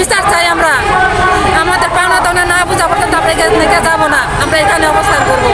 বিচার চাই আমরা। আমাদের পাওনা টাওনা না বুঝাবো তো আমরা যাব না। আমরা এখানে অবস্থান করব।